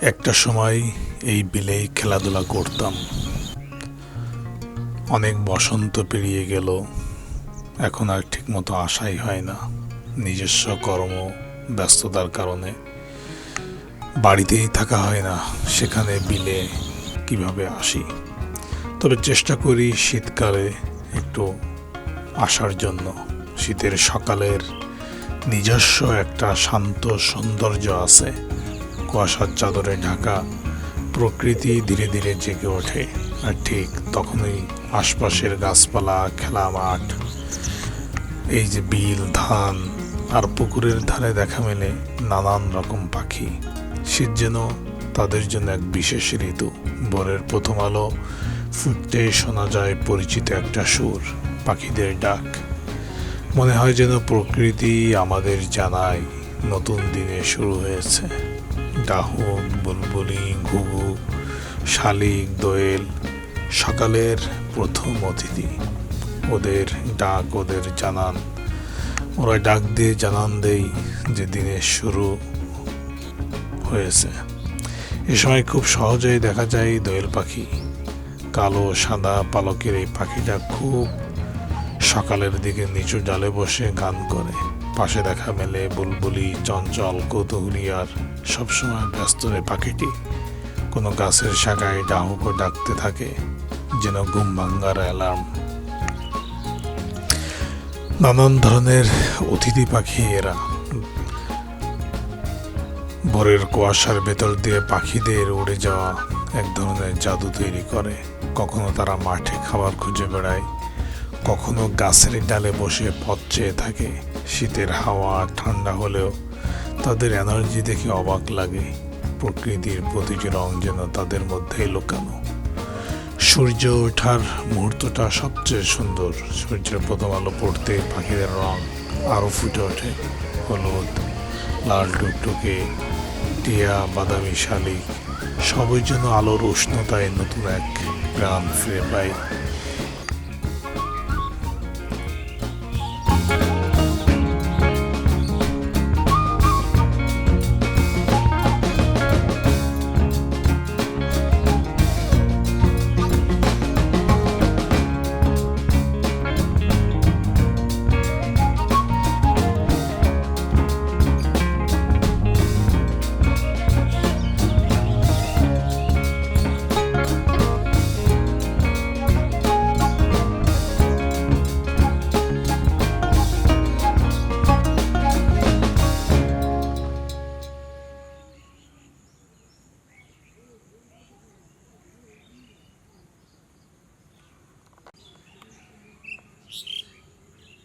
একটা সময় এই বিলেই খেলাধুলা করতাম। অনেক বসন্ত পেরিয়ে গেল। এখন আর ঠিকমতো আশাই হয় না নিজস্ব কর্ম, ব্যস্ততার কারণে। বাড়িতেই থাকা হয় না, সেখানে বিলে কীভাবে আসি? তবে চেষ্টা করি শীতকালে একটু আসার জন্য। শীতের সকালের নিজস্ব একটা শান্ত সৌন্দর্য আছে। কুয়াশার চাদরে ঢাকা, প্রকৃতি ধীরে ধীরে জেগে ওঠে। আর ঠিক তখনই আশপাশের গাছপালা খেলা মাঠ এই যে বিল, ধান আর পুকুরের ধারে দেখা মেলে নানান রকম পাখি। শীত যেন তাদের জন্য এক বিশেষ ঋতু। ভোরের প্রথম আলো ফুটতে শোনা যায় পরিচিত একটা সুর, পাখিদের ডাক। মনে হয় যেন প্রকৃতি আমাদের জানায় নতুন দিনে শুরু হয়েছে। ডাহুক বুলবুলি, ঘুঘু, শালিক, দোয়েল সকালের প্রথম অতিথি। ওদের ডাক, ওদের জানান। ওরা ডাক দিয়ে জানান দেই যে দিনের শুরু হয়েছে। এ সময় খুব সহজেই দেখা যায় দোয়েল পাখি। কালো, সাদা পালকের এই পাখিটা খুব সকালের দিকে নিচু ডালে বসে গান করে। পাশে দেখা মেলে বুলবুলি, চঞ্চল কৌতূহলী আর সবসময় ব্যস্ত রে পাখিটি। কোনো গাছের শাখায় ডাহুকো ডাকতে থাকে, যেন ঘুম ভাঙ্গার অ্যালার্ম। নানান ধরনের অতিথি পাখি এরা। ভোরের কুয়াশার ভেতর দিয়ে পাখিদের উড়ে যাওয়া এক ধরনের জাদু তৈরি করে। কখনো তারা মাঠে খাবার খুঁজে বেড়ায় কখনো গাছের ডালে বসে পথ চেয়ে থাকে। শীতের হাওয়া ঠান্ডা হলেও তাদের এনার্জি দেখে অবাক লাগে। প্রকৃতির প্রতিটি রং যেন তাদের মধ্যেই লুকানো। সূর্য ওঠার মুহূর্তটা সবচেয়ে সুন্দর। সূর্যের প্রথম আলো পড়তে পাখিদের রং আরও ফুটে ওঠে। হলুদ, লাল টুকটুকে, টিয়া, বাদামি শালিক, সবই যেন আলোর উষ্ণতায় নতুন এক প্রাণ ফিরে পায়।